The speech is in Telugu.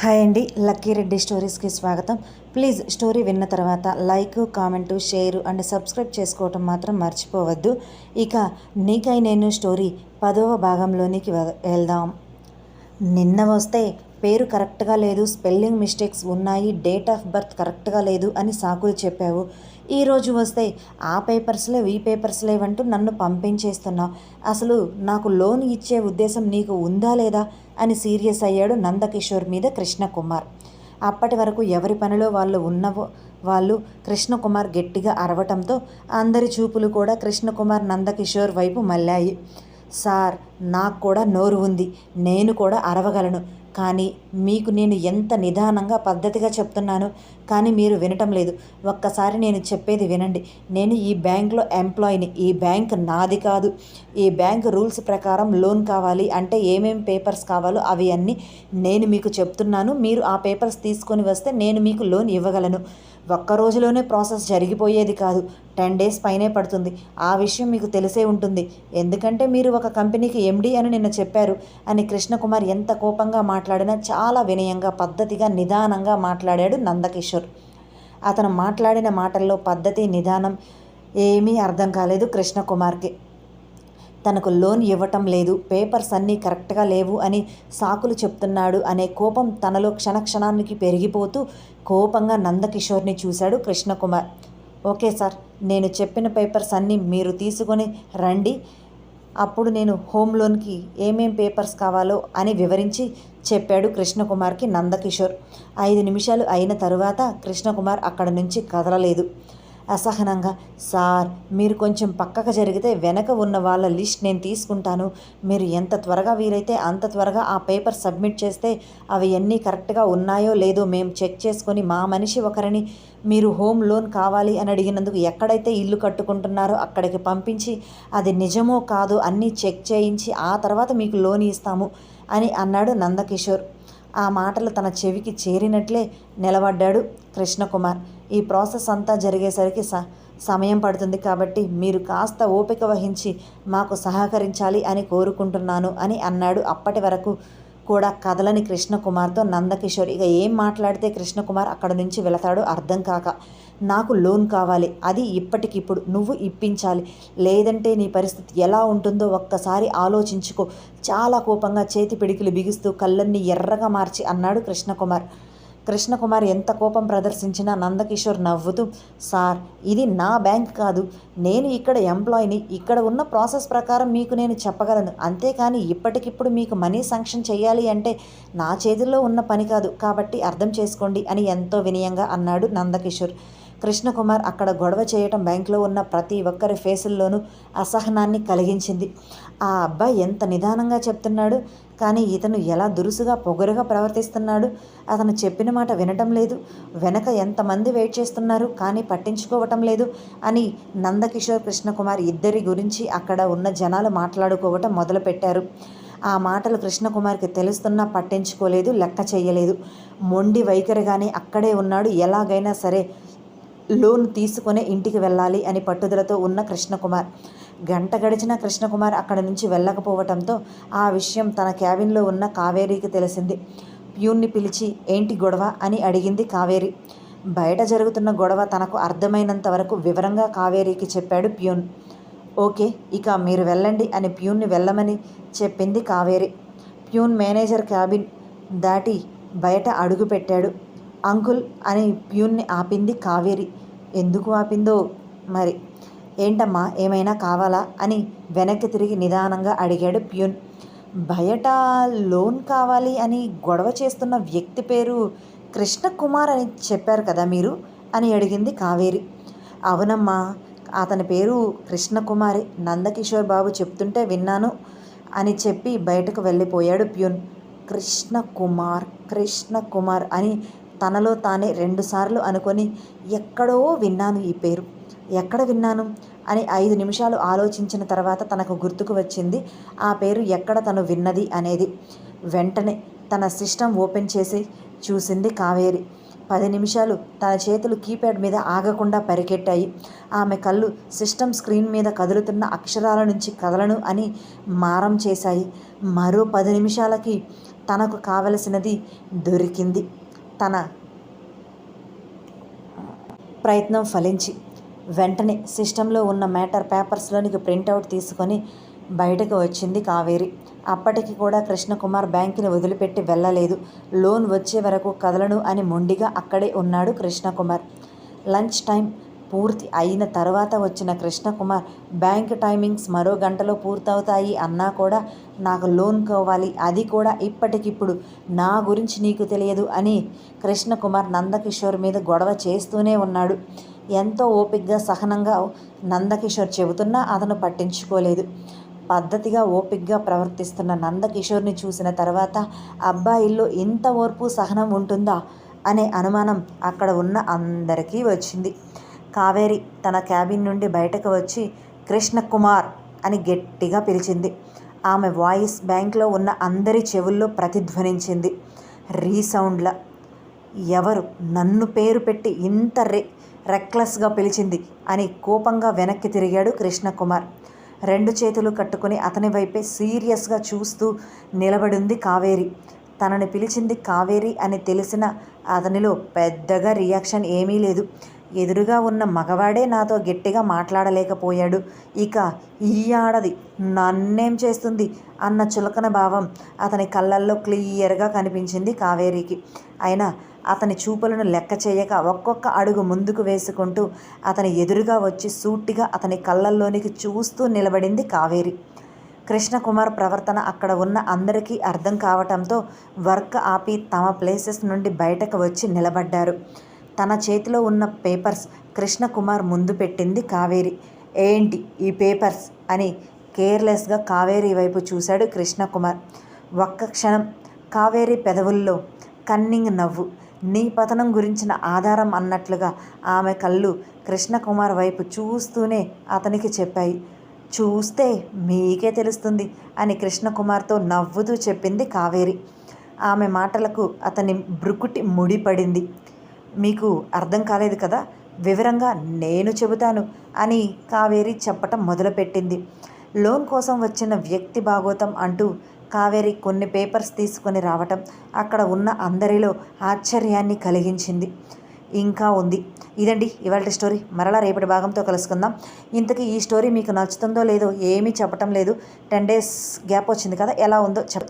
హాయ్ అండి లక్కీ రెడ్డి స్టోరీస్కి స్వాగతం. ప్లీజ్ స్టోరీ విన్న తర్వాత like comment share and subscribe చేసుకోవటం మాత్రం మర్చిపోవద్దు. ఇక నీకై నేను స్టోరీ పదవ భాగంలోనికి వెళ్దాం. నిన్న వస్తే పేరు కరెక్ట్గా లేదు స్పెల్లింగ్ మిస్టేక్స్ ఉన్నాయి డేట్ ఆఫ్ బర్త్ కరెక్ట్గా లేదు అని సాకులు చెప్పావు. ఈరోజు వస్తే ఆ పేపర్స్ లేవు ఈ పేపర్స్ లేవంటూ నన్ను పంపించేస్తున్నావు. అసలు నాకు లోన్ ఇచ్చే ఉద్దేశం నీకు ఉందా లేదా? అని సీరియస్ అయ్యాడు నందకిషోర్ మీద కృష్ణకుమార్. అప్పటి వరకు ఎవరి పనిలో వాళ్ళు ఉన్నవో వాళ్ళు కృష్ణకుమార్ గట్టిగా అరవటంతో అందరి చూపులు కూడా కృష్ణకుమార్ నందకిషోర్ వైపు మళ్ళాయి. సార్ నాకు కూడా నోరు ఉంది. నేను కూడా అరవగలను. కానీ మీకు నేను ఎంత నిదానంగా పద్ధతిగా చెప్తున్నాను కానీ మీరు వినటం లేదు. ఒక్కసారి నేను చెప్పేది వినండి. నేను ఈ బ్యాంక్లో ఎంప్లాయీని. ఈ బ్యాంక్ నాది కాదు. ఈ బ్యాంక్ రూల్స్ ప్రకారం లోన్ కావాలి అంటే ఏమేమి పేపర్స్ కావాలో అవి అన్నీ నేను మీకు చెప్తున్నాను. మీరు ఆ పేపర్స్ తీసుకొని వస్తే నేను మీకు లోన్ ఇవ్వగలను. ఒక్క రోజులోనే ప్రాసెస్ జరిగిపోయేది కాదు. టెన్ డేస్ పైనే పడుతుంది. ఆ విషయం మీకు తెలిసే ఉంటుంది. ఎందుకంటే మీరు ఒక కంపెనీకి ఎండి అని నిన్న చెప్పారు. అని కృష్ణకుమార్ ఎంత కోపంగా మాట్లాడినా చాలా వినయంగా పద్ధతిగా నిదానంగా మాట్లాడాడు నందకిషోర్. అతను మాట్లాడిన మాటల్లో పద్ధతి నిదానం ఏమీ అర్థం కాలేదు కృష్ణకుమార్కి. తనకు లోన్ ఇవ్వటం లేదు పేపర్స్ అన్నీ కరెక్ట్గా లేవు అని సాకులు చెప్తున్నాడు అనే కోపం తనలో క్షణక్షణానికి పెరిగిపోతూ కోపంగా నందకిషోర్ని చూశాడు కృష్ణకుమార్. ఓకే సార్ నేను చెప్పిన పేపర్స్ అన్నీ మీరు తీసుకొని రండి. అప్పుడు నేను హోమ్ లోన్కి ఏమేం పేపర్స్ కావాలో అని వివరించి చెప్పాడు కృష్ణకుమార్కి నందకిషోర్. ఐదు నిమిషాలు అయిన తరువాత కృష్ణకుమార్ అక్కడ నుంచి కదలలేదు. అసహనంగా సార్ మీరు కొంచెం పక్కకు జరిగితే వెనక ఉన్న వాళ్ళ లిస్ట్ నేను తీసుకుంటాను. మీరు ఎంత త్వరగా వీలైతే అంత త్వరగా ఆ పేపర్ సబ్మిట్ చేస్తే అవి అన్నీ కరెక్ట్గా ఉన్నాయో లేదో మేము చెక్ చేసుకొని మా మనిషి ఒకరిని మీరు హోమ్ లోన్ కావాలి అని అడిగినందుకు ఎక్కడైతే ఇల్లు కట్టుకుంటున్నారో అక్కడికి పంపించి అది నిజమో కాదో అన్నీ చెక్ చేయించి ఆ తర్వాత మీకు లోన్ ఇస్తాము అని అన్నాడు నందకిషోర్. ఆ మాటలు తన చెవికి చేరినట్లే నిలబడ్డాడు కృష్ణకుమార్. ఈ ప్రాసెస్ అంతా జరిగేసరికి స సమయం పడుతుంది కాబట్టి మీరు కాస్త ఓపిక వహించి మాకు సహకరించాలి అని కోరుకుంటున్నాను అని అన్నాడు. అప్పటి వరకు కూడా కదలని కృష్ణకుమార్తో నందకిషోర్. ఇక ఏం మాట్లాడితే కృష్ణకుమార్ అక్కడ నుంచి వెళతాడో అర్థం కాక నాకు లోన్ కావాలి అది ఇప్పటికిప్పుడు నువ్వు ఇప్పించాలి. లేదంటే నీ పరిస్థితి ఎలా ఉంటుందో ఒక్కసారి ఆలోచించుకో. చాలా కోపంగా చేతి పిడికిలు బిగిస్తూ కళ్ళన్ని ఎర్రగా మార్చి అన్నాడు కృష్ణకుమార్. కృష్ణకుమార్ ఎంత కోపం ప్రదర్శించినా నందకిషోర్ నవ్వుతూ సార్ ఇది నా బ్యాంక్ కాదు. నేను ఇక్కడ ఎంప్లాయీని. ఇక్కడ ఉన్న ప్రాసెస్ ప్రకారం మీకు నేను చెప్పగలను. అంతేకాని ఇప్పటికిప్పుడు మీకు మనీ శాంక్షన్ చేయాలి అంటే నా చేతుల్లో ఉన్న పని కాదు. కాబట్టి అర్థం చేసుకోండి అని ఎంతో వినయంగా అన్నాడు నందకిషోర్. కృష్ణకుమార్ అక్కడ గొడవ చేయటం బ్యాంకులో ఉన్న ప్రతి ఒక్కరి ఫేసుల్లోనూ అసహనాన్ని కలిగించింది. ఆ అబ్బాయి ఎంత నిదానంగా చెప్తున్నాడు కానీ ఇతను ఎలా దురుసుగా పొగరుగా ప్రవర్తిస్తున్నాడు? అతను చెప్పిన మాట వినటం లేదు. వెనక ఎంతమంది వెయిట్ చేస్తున్నారు కానీ పట్టించుకోవటం లేదు అని నందకిషోర్ కృష్ణకుమార్ ఇద్దరి గురించి అక్కడ ఉన్న జనాలు మాట్లాడుకోవటం మొదలుపెట్టారు. ఆ మాటలు కృష్ణకుమార్కి తెలుస్తున్నా పట్టించుకోలేదు లెక్క చేయలేదు మొండి వైఖరిగానే అక్కడే ఉన్నాడు. ఎలాగైనా సరే లోన్ తీసుకునే ఇంటికి వెళ్ళాలి అని పట్టుదలతో ఉన్న కృష్ణకుమార్. గంట గడిచిన కృష్ణకుమార్ అక్కడి నుంచి వెళ్ళకపోవటంతో ఆ విషయం తన క్యాబిన్లో ఉన్న కావేరీకి తెలిసింది. ప్యూన్ని పిలిచి ఏంటి గొడవ? అని అడిగింది కావేరి. బయట జరుగుతున్న గొడవ తనకు అర్థమైనంత వరకు వివరంగా కావేరీకి చెప్పాడు ప్యూన్. ఓకే ఇక మీరు వెళ్ళండి అని ప్యూన్ని వెళ్ళమని చెప్పింది కావేరి. ప్యూన్ మేనేజర్ క్యాబిన్ దాటి బయట అడుగు పెట్టాడు. అంకుల్ అని ప్యూన్ని ఆపింది కావేరి. ఎందుకు ఆపిందో? మరి ఏంటమ్మా ఏమైనా కావాలా? అని వెనక్కి తిరిగి నిదానంగా అడిగాడు ప్యూన్. బయట లోన్ కావాలి అని గొడవ చేస్తున్న వ్యక్తి పేరు కృష్ణకుమార్ అని చెప్పారు కదా మీరు? అని అడిగింది కావేరి. అవునమ్మా అతని పేరు కృష్ణకుమారి. నందకిషోర్ బాబు చెప్తుంటే విన్నాను అని చెప్పి బయటకు వెళ్ళిపోయాడు ప్యూన్. కృష్ణకుమార్ కృష్ణకుమార్ అని తనలో తానే రెండుసార్లు అనుకొని ఎక్కడో విన్నాను ఈ పేరు. ఎక్కడ విన్నాను? అని ఐదు నిమిషాలు ఆలోచించిన తర్వాత తనకు గుర్తుకు వచ్చింది ఆ పేరు ఎక్కడ తను విన్నది అనేది. వెంటనే తన సిస్టమ్ ఓపెన్ చేసి చూసింది కావేరి. పది నిమిషాలు తన చేతులు కీప్యాడ్ మీద ఆగకుండా పరికెట్టాయి ఆమె కళ్ళు సిస్టమ్ స్క్రీన్ మీద కదులుతున్న అక్షరాల నుంచి కదలను అని మారం చేశాయి. మరో పది నిమిషాలకి తనకు కావలసినది దొరికింది. తన ప్రయత్నం ఫలించి వెంటనే సిస్టంలో ఉన్న మ్యాటర్ పేపర్స్లోనికి ప్రింటౌట్ తీసుకొని బయటకు వచ్చింది కావేరి. అప్పటికి కూడా కృష్ణకుమార్ బ్యాంకుని వదిలిపెట్టి వెళ్ళలేదు. లోన్ వచ్చే వరకు కదలను అని మొండిగా అక్కడే ఉన్నాడు కృష్ణకుమార్. లంచ్ టైం పూర్తి అయిన తర్వాత వచ్చిన కృష్ణకుమార్ బ్యాంక్ టైమింగ్స్ మరో గంటలో పూర్తవుతాయి అన్నా కూడా నాకు లోన్ కావాలి. అది కూడా ఇప్పటికిప్పుడు. నా గురించి నీకు తెలియదు అని కృష్ణకుమార్ నందకిషోర్ మీద గొడవ చేస్తూనే ఉన్నాడు. ఎంతో ఓపిగ్గా సహనంగా నందకిషోర్ చెబుతున్నా అతను పట్టించుకోలేదు. పద్ధతిగా ఓపిగ్గా ప్రవర్తిస్తున్న నందకిషోర్ని చూసిన తర్వాత అబ్బాయిల్లో ఇంత ఓర్పు సహనం ఉంటుందా? అనే అనుమానం అక్కడ ఉన్న అందరికీ వచ్చింది. కావేరి తన క్యాబిన్ నుండి బయటకు వచ్చి కృష్ణకుమార్ అని గట్టిగా పిలిచింది. ఆమె వాయిస్ బ్యాంక్లో ఉన్న అందరి చెవుల్లో ప్రతిధ్వనించింది. రీసౌండ్ల. ఎవరు? నన్ను పేరు పెట్టి ఇంత రె రెక్లెస్గా పిలిచింది అని కోపంగా వెనక్కి తిరిగాడు కృష్ణకుమార్. రెండు చేతులు కట్టుకుని అతని వైపే సీరియస్గా చూస్తూ నిలబడింది కావేరి. తనని పిలిచింది కావేరి అని తెలిసిన అతనిలో పెద్దగా రియాక్షన్ ఏమీ లేదు. ఎదురుగా ఉన్న మగవాడే నాతో గట్టిగా మాట్లాడలేకపోయాడు. ఇక ఈ ఆడది నన్నేం చేస్తుంది? అన్న చులకన భావం అతని కళ్ళల్లో క్లియర్గా కనిపించింది కావేరికి. అయినా అతని చూపులను లెక్క చేయక ఒక్కొక్క అడుగు ముందుకు వేసుకుంటూ అతని ఎదురుగా వచ్చి సూటిగా అతని కళ్ళల్లోనికి చూస్తూ నిలబడింది కావేరి. కృష్ణకుమార్ ప్రవర్తన అక్కడ ఉన్న అందరికీ అర్థం కావటంతో వర్క్ ఆపి తమ ప్లేసెస్ నుండి బయటకు వచ్చి నిలబడ్డారు. తన చేతిలో ఉన్న పేపర్స్ కృష్ణకుమార్ ముందు పెట్టింది కావేరి. ఏంటి ఈ పేపర్స్? అని కేర్లెస్గా కావేరి వైపు చూశాడు కృష్ణకుమార్. ఒక్క క్షణం. కావేరి పెదవుల్లో కన్నింగ్ నవ్వు. నీ పతనం గురించిన ఆధారం అన్నట్లుగా ఆమె కళ్ళు కృష్ణకుమార్ వైపు చూస్తూనే అతనికి చెప్పాయి. చూస్తే మీకే తెలుస్తుంది అని కృష్ణకుమార్తో నవ్వుతూ చెప్పింది కావేరి. ఆమె మాటలకు అతని బ్రుకుటి ముడిపడింది మీకు అర్థం కాలేదు కదా? వివరంగా నేను చెబుతాను అని కావేరి చెప్పటం మొదలుపెట్టింది. లోన్ కోసం వచ్చిన వ్యక్తి భాగోతం అంటూ కావేరి కొన్ని పేపర్స్ తీసుకొని రావటం అక్కడ ఉన్న అందరిలో ఆశ్చర్యాన్ని కలిగించింది. ఇంకా ఉంది. ఇదండి ఇవాళ స్టోరీ. మరలా రేపటి భాగంతో కలుసుకుందాం. ఇంతకీ ఈ స్టోరీ మీకు నచ్చుతుందో లేదో ఏమీ చెప్పటం లేదు. టెన్ డేస్ గ్యాప్ వచ్చింది కదా? ఎలా ఉందో చెప్ప